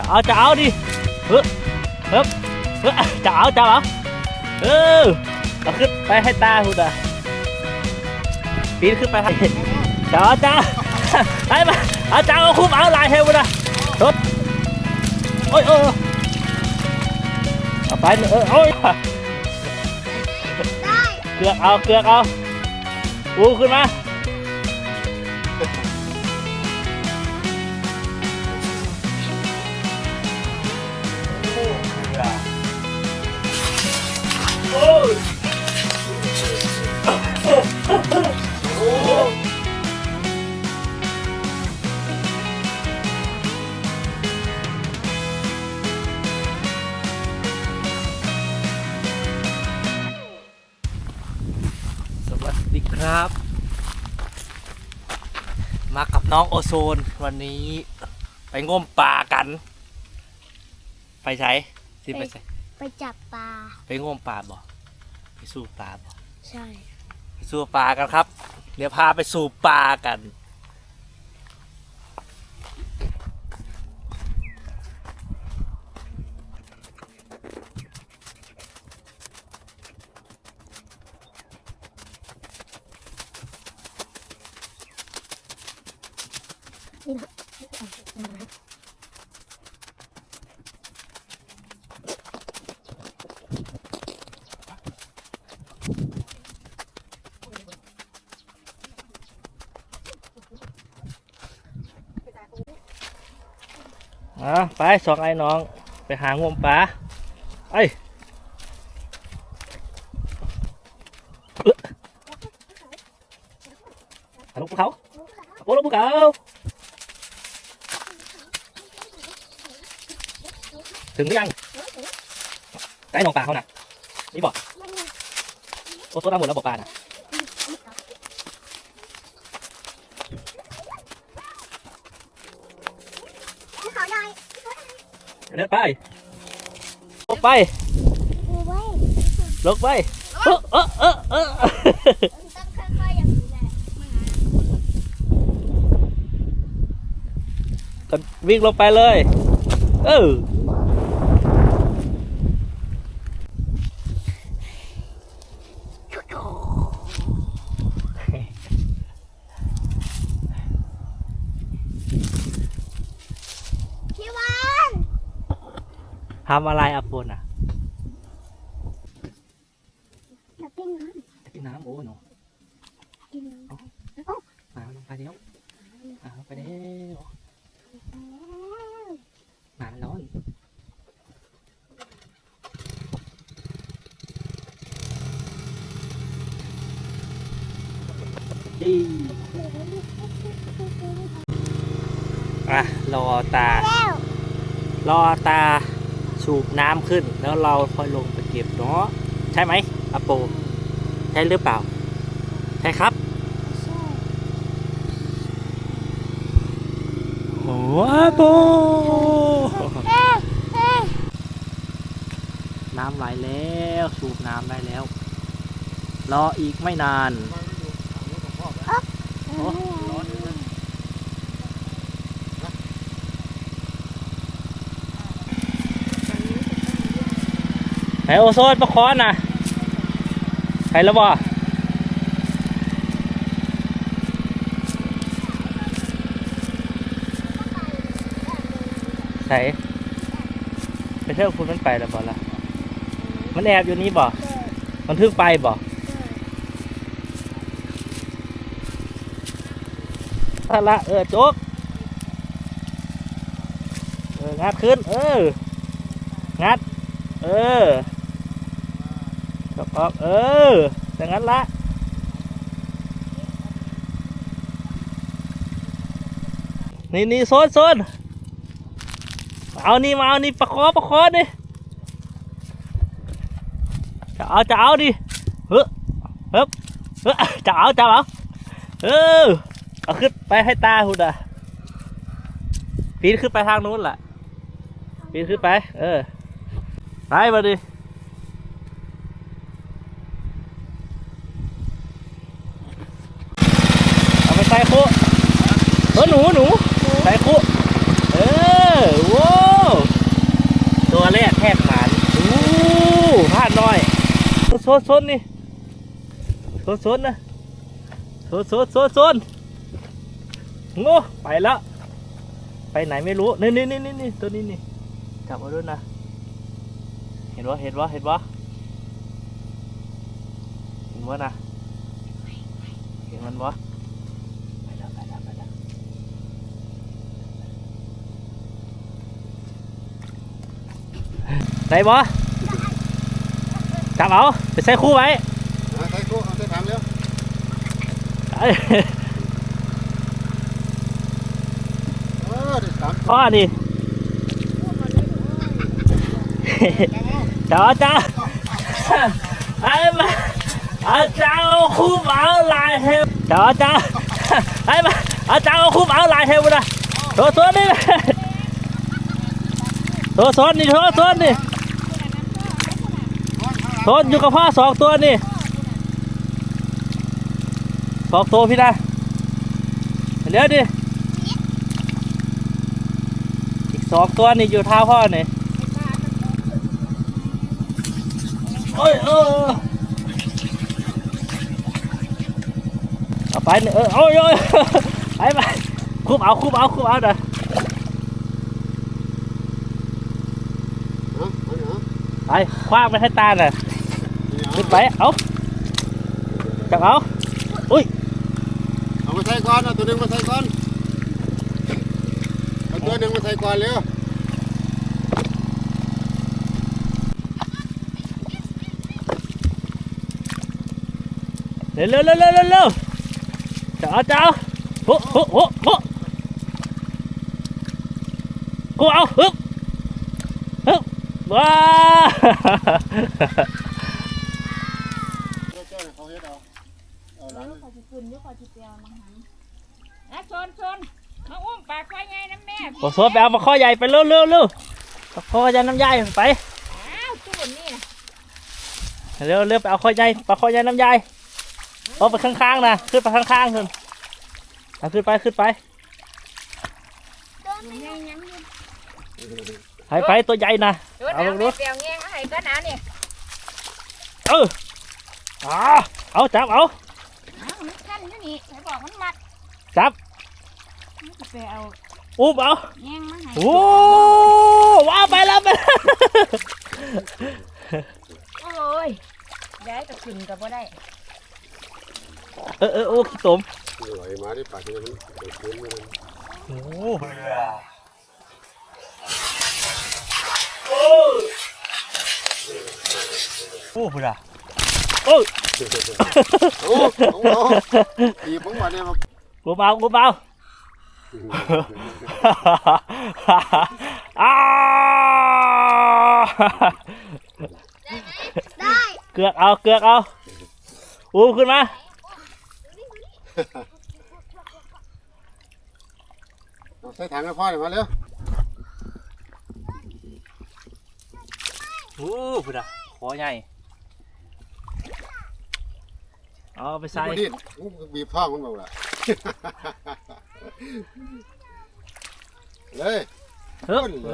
จะเอาจะเอาดิเฮ้ยเฮ้ยเฮ้ยจะเอาจะเอาเออเอาขึ้นไปให้ตาคุณอะปีนขึ้นไปให้จะเอาจะเอาให้มาเอาจะเอาคุ้มเอาลายให้คุณอะรถโอ้ยโอ้ยเอาไปเออโอ้ยได้เกือกเอาเกือกเอาปูขึ้นมา ครับ มากับน้องโอโซนวันนี้ไปงมป่ากัน ไปใช้สิไปใช้ไปจับปลา ไปงมป่าบ่ไปสู้ปลาบ่ใช่ ไปสู้ปลากันครับ เดี๋ยวพาไปสู่ปลากันนี่ อะไปสองไอ้น้อง ไปหางวมปลาไอ้ยเอ๊ะอะลงภูเขาโอ้ลงภูเขาถึงหรือยังใกล้หนองปลาเขาน่ะนี่บอกโอ้โซดาหมดแล้วบอกปลาน่ะ เดินไปลงไปลงไปเออเออเออเออต้องค่างนี้แหละวิ่งลงไปเลย เออ พี่วัน ทำอะไรอะปนอะจะกินน้กินน้ำโอ้หนูำกินน้ำมาลงไปเดี๋ยวมาลงไปเดี๋ยวมามันร้อนอีอะรอตา แล้วรอตา สูบน้ำขึ้น แล้วเราค่อยลงไปเก็บเนาะใช่ไหมอโปใช่หรือเปล่า ใช่ครับใช่โอ้อาโปเอ๊ะเอ๊ะน้ำไหลแล้ว สูบน้ำได้แล้ว รออีกไม่นาน หนโอโซนประคอนนะใครแล้วบ่ใส่ไปเที่ยวคุณมันไปแล้วบ่ละมันแอบอยู่นี่บ่ มันเพิ่งไปบ่ถ้าละเออโจ๊กเอองัดขึ้น เออ งัด เออ จับออกเอออย่างนั้นละนี่นี่โซนโซนเอานี่มาเอานี่ประคอประคอดิจะเอาจะเอาดิเฮ้ยเฮ้ยเฮ้ยจะเอาจะเอาเออเอาขึ้นไปให้ตาคุณอะปีนขึ้นไปทางนู้นแหละปีนขึ้นไป เออไปมาดิ ไซโคเออหนูหนูไซโคเออว้าวตัวแรกแทบขาดอู้พลาดน้อยโซนโซนนี่โซนโซนนะโซนโซนโซนโซนง่ไปแล้วไปไหนไม่รู้นี่นี่นี่นี่ตัวนี้นี่จับมาด้วยนะ เห็นวะเห็นวะเห็นวะเห็นวะนะเห็นมันวะ ไหนบอจับเอาไปใส่คู่ไว้เอาใส่ตู้เอาใส่ถังเร็วเอ้ยเออเดี๋ยวสามพ่อดิจับเอาจ้าจ้าไอ้มาอาจารย์เอาคู่เอาลายเทวจ้าจ้าไอ้มาอาจารย์เอาคู่เอาลายเทวนะโทษโทษนี่โทษโทษนี่โทษโทษนี่ โทษอยู่กับพ่อสองตัวนี่สองตัวพี่นะเดี๋ยวดิอีกสองตัวนี่อยู่เท้าพ่อนี่โอ้ยเออเอาไปเนี่ยเออโอ้ยโอ้ยไปไปคุบเอาคุบเอาคุบเอาเด้อเอาเอาเอาไปคว้างไปให้ตาน่ะนี่เอาขึ้นไปเอาจับเอาเอามาใส่ก่อนเอาตัวหนึงมาใส่ก่อน เอาตัวหนึงมาใส่ก่อนเร็วเร็วเร็วเร็วเร็วเร็วเร็วจับ ชนชนมาอุ้มปากควายไงน้ำแม่โอ้โหไปเอามาข้อใหญ่ไปเร็วเร็วเร็วมาข้อใหญ่น้ำใหญ่ไปอ้าวตู้นี่นะเร็วเร็วไปเอาข้อใหญ่ปลาข้อใหญ่น้ำใหญ่เอาไปข้างๆนะขึ้นไปข้างๆขึ้นเอาขึ้นไปขึ้นไปยังยังยังอยู่ไปไปตัวใหญ่นะชนเอาเอาลูแม่กเปียวแงงให้ก็นะนี่เอออ่าเอาจับเอา อ้าวมันขั้นอยู่นี่ให้บอกมันมัดจับมันจะ ไปเอาอุ้มเอาแงงมาให้โอ้ว้าวไปแล้วไปแล้วโอ้ยย้ายกับขึ้นกับบ่ได้เออเออโอ้ขี้ตมไหลมาที่ปากนี่มันเปิดพื้นมันโอ้โอ้พุ่นอะโอ้โอ้โหตีผมว่าเนี่ยมากูเบากูเบา อ้าได้เกือกเอาเกือกเอาอู้ขึ้นมาเอาใส่ถังให้พ่อหน่อยมาเร็วโอ้พุ่นอะคอใหญ่เอาไปใส่บ่ดิ้นอู้บีบท้องมันบอกล่ะ เลยเฮ้ยเอ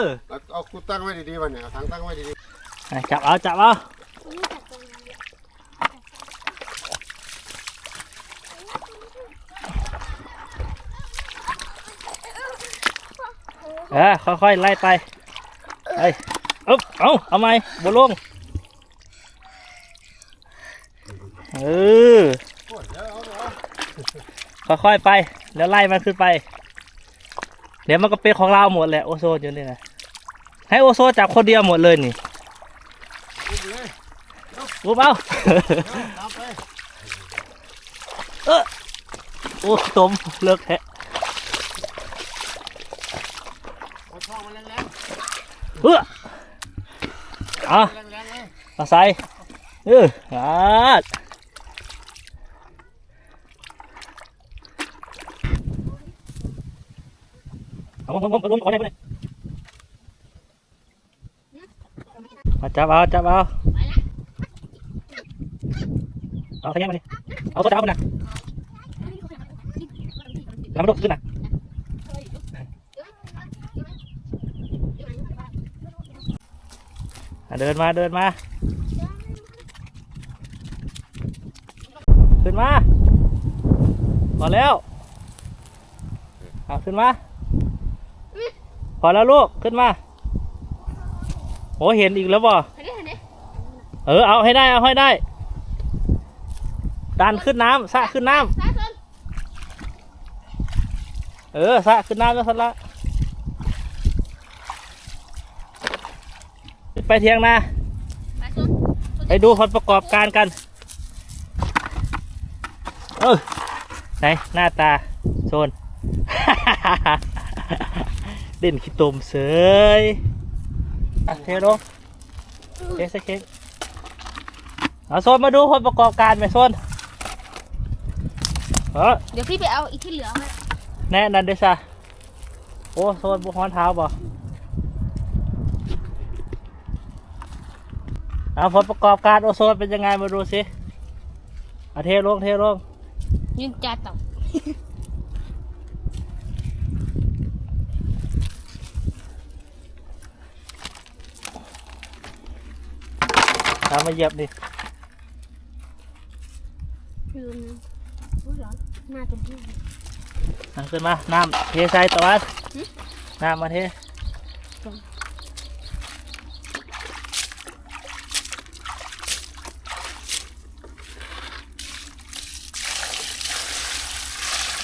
อเอาเอากูตั้งไว้ดีๆวันเนี่ยเอาถังตั้งไว้ดีอะจับเอาจับเอานี่จับตรงนี้เออค่อยๆไล่ไปเอ้ยอึ๊บเอาเอาไหมบัวลงเออ ค่อยๆไป แล้วไล่มันขึ้นไป เดี๋ยวมันก็เป็นของเราหมดแหละโอโซนอยู่นี่นะให้โอโซนจับคนเดียวหมดเลยนี่อุ้เลยรูปเอาเดี๋ยวตามไปโอ้ตมเลิกแทะเออเออเอามาใส่เอออ่า มมมมขอได้ไหมมาจับเอาจับเอาเอาขยันมาดิเอาตัวจับมันนะแล้วมันลุขึ้นนะเดินมาเดินมา ขึ้นมาพอแล้วเอาขึ้นมา อแล้วลูกขึ้นมาโอ้เห็นอีกแล้วบ่เห็นดิเห็นดิเออเอาให้ได้เอาให้ได้ ดันขึ้นน้ำสะขึ้นน้ำซ้ายชนเออสะขึ้นน้ำแล้วสันละไปเทียงนาซ้ายชนไปดูผลประกอบการกัน เออไหนหน้าตาโซน เด่นขี้ตมเสยอะเทลงเทสเค้กเอาโซนมาดูผลประกอบการไหมโซนเออเดี๋ยวพี่ไปเอาอีกที่เหลือมาแน่นันเดซ่าโอ้โซนบุกฮ้อนเท้าบ่เอาผลประกอบการโอโซนเป็นยังไงมาดูสิเอาเทลงเทลงยืนจ่าต่ำามมาเหยียบดิลืมอุ้ยร้อนหน้าจะพูดนั่งขึ้นมา น้ำเทใส่ตะวันหึน้ำมาเท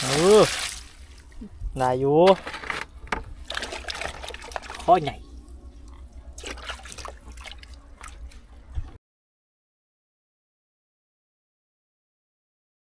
เออลายอยู่ข้อใหญ่